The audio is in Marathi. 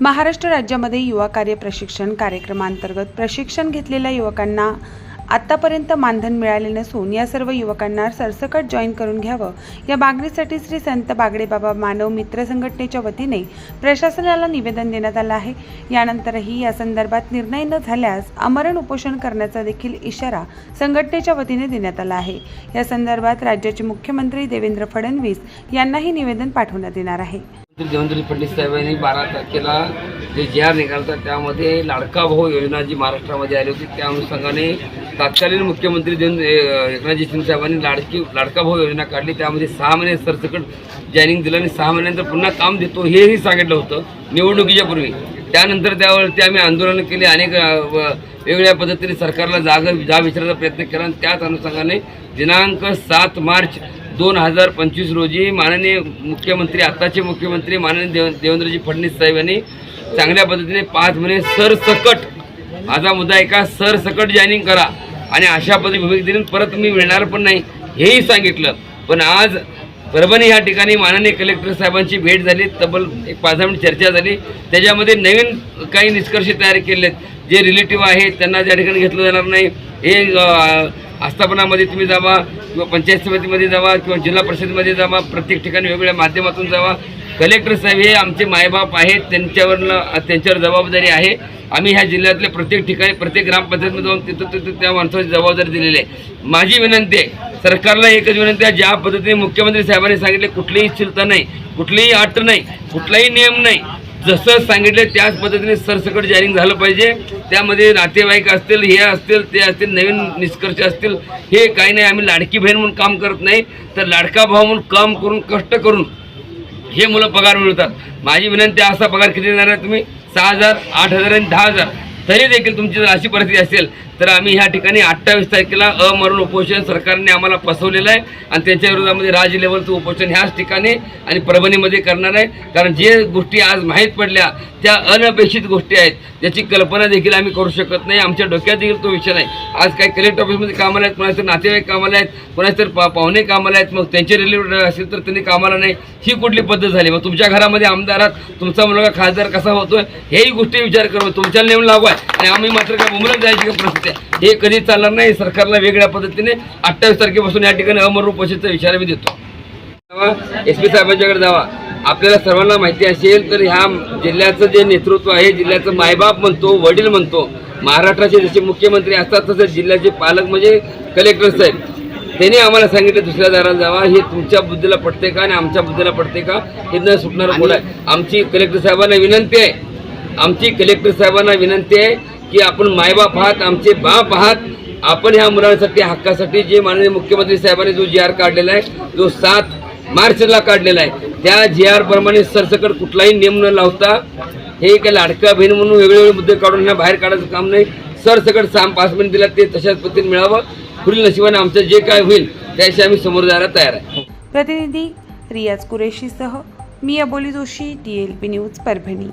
महाराष्ट्र राज्यामध्ये युवा कार्य प्रशिक्षण कार्यक्रमांतर्गत प्रशिक्षण घेतलेल्या युवकांना आत्तापर्यंत मानधन मिळाले नसून या सर्व युवकांना सरसकट जॉईन करून घ्यावं या मागणीसाठी श्री संत बागडेबाबा मानव मित्र संघटनेच्या वतीने प्रशासनाला निवेदन देण्यात आलं आहे. यानंतरही या संदर्भात निर्णय न झाल्यास आमरण उपोषण करण्याचा देखील इशारा संघटनेच्या वतीने देण्यात आला आहे. या संदर्भात राज्याचे मुख्यमंत्री देवेंद्र फडणवीस यांनाही निवेदन पाठवण्यात येणार आहे. देवेंद्र फडणवीस साहेबांनी बारा तारखेला जे जे आर निघालता त्यामध्ये लाडका भाऊ योजना जी महाराष्ट्रामध्ये आली होती त्या अनुषंगाने तत्कालीन मुख्यमंत्री देवेंद्र एकनाथजी शिंदेसाहेबांनी लाडकी लाडका भाऊ योजना काढली. त्यामध्ये सहा महिने सरसकट जॉईनिंग दिलं आणि सहा महिन्यानंतर पुन्हा काम देतो हेही सांगितलं होतं निवडणुकीच्या पूर्वी. त्यानंतर त्यावरती आम्ही आंदोलनं केली अनेक व- वेगवेगळ्या पद्धतीने सरकारला जागा जा विचारायचा प्रयत्न केला आणि त्याच अनुषंगाने दिनांक सात मार्च दोन हजार पंचवीस रोजी माननीय मुख्यमंत्री आत्ताचे मुख्यमंत्री माननीय देव देवेंद्रजी फडणवीस साहेब यांनी चांगल्या पद्धतीने पाच महिने सरसकट माझा मुद्दा एका सरसकट जॉईनिंग करा आणि अशा पद्धती भूमिका दिली परत मी मिळणार पण नाही हेही सांगितलं. पण आज परभणी ह्या ठिकाणी माननीय कलेक्टर साहेबांची भेट झाली तब्बल एक पाच दहा मिनिट चर्चा झाली. त्याच्यामध्ये नवीन काही निष्कर्ष तयार केले आहेत जे रिलेटिव्ह आहेत त्यांना त्या ठिकाणी घेतलं जाणार नाही. हे आस्थापनामध्ये तुम्ही जावा किंवा पंचायत समितीमध्ये जावा किंवा जिल्हा परिषदेमध्ये जावा प्रत्येक ठिकाणी वेगवेगळ्या माध्यमातून जावा. कलेक्टर साहेब हे आमचे मायबाप आहेत त्यांच्यावर त्यांच्यावर जबाबदारी आहे. आम्ही ह्या जिल्ह्यातल्या प्रत्येक ठिकाणी प्रत्येक ग्रामपंचायतमध्ये जाऊन तिथं तिथं त्या माणसाची जबाबदारी दिलेली आहे. माझी विनंती आहे सरकारला एकच विनंती आहे ज्या पद्धतीने मुख्यमंत्री साहेबांनी सांगितले कुठलीही स्थिरता नाही कुठलीही अट नाही कुठलाही नियम नाही जसं सांगितलं त्याच पद्धतीने सरसकट जाहिरिंग झालं पाहिजे. त्यामध्ये नातेवाईक असतील हे असतील ते असतील नवीन निष्कर्ष असतील हे काही नाही आम्ही लाडकी बहीण म्हणून काम करत नाही. तर लाडका भाऊ म्हणून काम करून कष्ट करून हे मुलं पगार मिळवतात. माझी विनंती असा पगार किती देणार आहे तुम्ही? सहा हजार आठ हजार आणि दहा हजार. तरी देखील तुमची जर अशी परिस्थिती असेल तर आम्ही ह्या ठिकाणी अठ्ठावीस तारखेला अमरण उपोषण सरकारने आम्हाला फसवलेलं आहे आणि त्यांच्या विरोधामध्ये राज्य लेवलचं उपोषण ह्याच ठिकाणी आणि परभणीमध्ये करणार आहे. कारण जे गोष्टी आज माहीत पडल्या त्या अनपेक्षित गोष्टी आहेत. त्याची कल्पना देखील आम्ही करू शकत नाही. आमच्या डोक्यात देखील तो विषय नाही. आज काही कलेक्टर ऑफिसमध्ये कामाला आहेत कोणाचे नातेवाईक कामाला आहेत कोणाचे तर पा पाहुणे कामाला आहेत. मग त्यांचे रिलेटेड असेल तर त्यांनी कामाला नाही. ही कुठली पद्धत झाली? मग तुमच्या घरामध्ये आमदारात तुमचा मुलगा खासदार कसा होतोय? हेही गोष्टी विचार करू तुमच्याला नेऊन लागू आहे आणि आम्ही मात्र काय मुंबईला जायची का प्रश्न? आहे. हे कधी चालणार नाही सरकारला वेगळ्या पद्धतीने अठ्ठावीस तारखेपासून या ठिकाणी अमर उपोषणाचा इशारा मी देतो. एस पी साहेबांच्याकडे जावा. आपल्याला सर्वांना माहिती असेल तर ह्या जिल्ह्याचं जे नेतृत्व आहे जिल्ह्याचं मायबाप म्हणतो वडील म्हणतो महाराष्ट्राचे जसे मुख्यमंत्री असतात तसे जिल्ह्याचे पालक म्हणजे कलेक्टर साहेब. त्यांनी आम्हाला सांगितलं दुसऱ्या दाराला जावा. हे तुमच्या बुद्धीला पडते का आणि आमच्या बुद्धीला पडते का हे न सुटणारं आहे? आमची कलेक्टर साहेबांना विनंती आहे. आमची कलेक्टर साहेबांना विनंती आहे की आपण मायबाप आहात आमचे बाप आहात आपण ह्या मुलांसाठी हक्कासाठी जे माननीय मुख्यमंत्री साहेबांनी जो जी आर काढलेला आहे जो सात मार्चला काढलेला आहे त्या जी आर प्रमाणे सरसकट कुठलाही नियम न लावता हे काय लाडका बहीण म्हणून वेगवेगळे मुद्दे काढून ह्या बाहेर काढायचं काम नाही. सरसकट सहा पाच मिनिट दिला ते तशाच पद्धतीने मिळावं. पुढील नशिबाने आमचं जे काय होईल त्याशी आम्ही समोर जायला तयार आहे. प्रतिनिधी रियाज कुरेशीसह मी Aboli Joshi D L P news Parbhani.